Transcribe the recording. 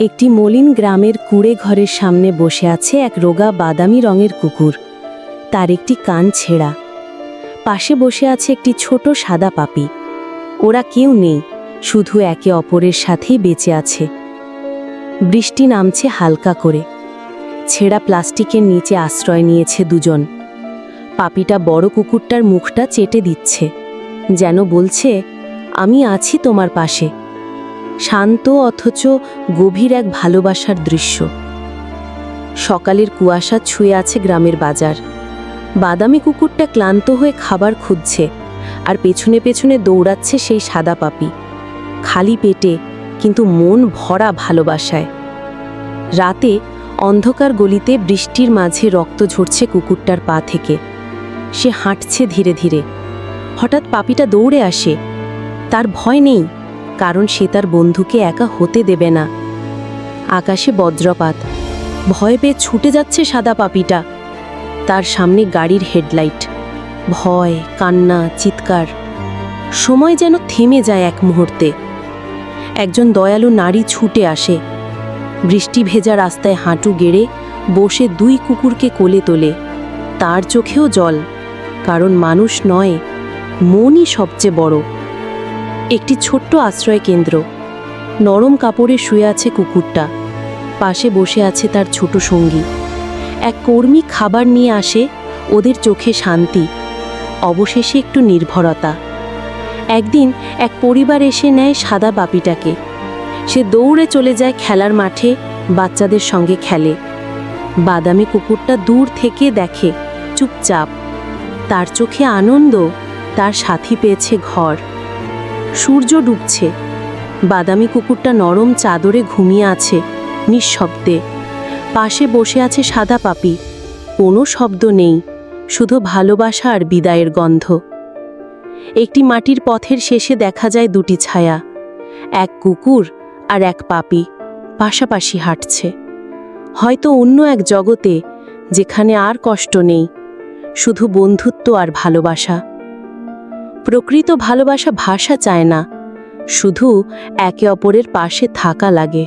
একটি মলিন গ্রামের কুড়ে ঘরের সামনে বসে আছে এক রোগা বাদামি রঙের কুকুর। তার একটি কান ছেঁড়া। পাশে বসে আছে একটি ছোট সাদা পাপি। ওরা কেউ নেই, শুধু একে অপরের সাথেই বেঁচে আছে। বৃষ্টি নামছে হালকা করে। ছেঁড়া প্লাস্টিকের নিচে আশ্রয় নিয়েছে দুজন। পাপিটা বড় কুকুরটার মুখটা চেটে দিচ্ছে। যেন বলছে, আমি আছি তোমার পাশে। শান্ত অথচ গভীর এক ভালোবাসার দৃশ্য। সকালের কুয়াশা ছুঁয়ে আছে গ্রামের বাজার। বাদামি কুকুরটা ক্লান্ত হয়ে খাবার খুঁজছে আর পেছনে পেছনে দৌড়াচ্ছে সেই সাদা পাপি। খালি পেটে, কিন্তু মন ভরা ভালোবাসায়। রাতে অন্ধকার গলিতে বৃষ্টির মাঝে রক্ত ঝরছে কুকুরটার পা থেকে। সে হাঁটছে ধীরে ধীরে। হঠাৎ পাপিটা দৌড়ে আসে। তার ভয় নেই। কারণ সে তার বন্ধুকে একা হতে দেবে না। আকাশে বজ্রপাত। ভয় পেয়ে ছুটে যাচ্ছে সাদা পাপিটা। তার সামনে গাড়ির হেডলাইট। ভয়, কান্না, চিৎকার। সময় যেন থেমে যায় এক মুহূর্তে। একজন দয়ালু নারী ছুটে আসে। বৃষ্টি ভেজা রাস্তায় হাঁটু গেড়ে বসে দুই কুকুরকে কোলে তোলে। তার চোখেও জল, কারণ মানুষ নয়, মনই সবচেয়ে বড়। একটি ছোট্ট আশ্রয় কেন্দ্র। নরম কাপড়ে শুয়ে আছে কুকুরটা। পাশে বসে আছে তার ছোট সঙ্গী। এক কর্মী খাবার নিয়ে আসে ওদের চোখে শান্তি। অবশেষে একটু নির্ভরতা। একদিন এক পরিবার এসে নেয় সাদা বাপিটাকে। সে দৌড়ে চলে যায় খেলার মাঠে, বাচ্চাদের সঙ্গে খেলে। বাদামি কুকুরটা দূর থেকে দেখে, চুপচাপ। তার চোখে আনন্দ, তার সাথী পেয়েছে ঘর। সূর্য ডুবছে। বাদামি কুকুরটা নরম চাদরে ঘুমিয়ে আছে, নিঃশব্দে। পাশে বসে আছে সাদা পাপি। কোনো শব্দ নেই, শুধু ভালোবাসা আর বিদায়ের গন্ধ। একটি মাটির পথের শেষে দেখা যায় দুটি ছায়া। এক কুকুর আর এক পাপি পাশাপাশি হাঁটছে। হয়তো অন্য এক জগতে, যেখানে আর কষ্ট নেই, শুধু বন্ধুত্ব আর ভালোবাসা। প্রকৃত ভালোবাসা ভাষা চায় না শুধু একে অপরের পাশে থাকা লাগে।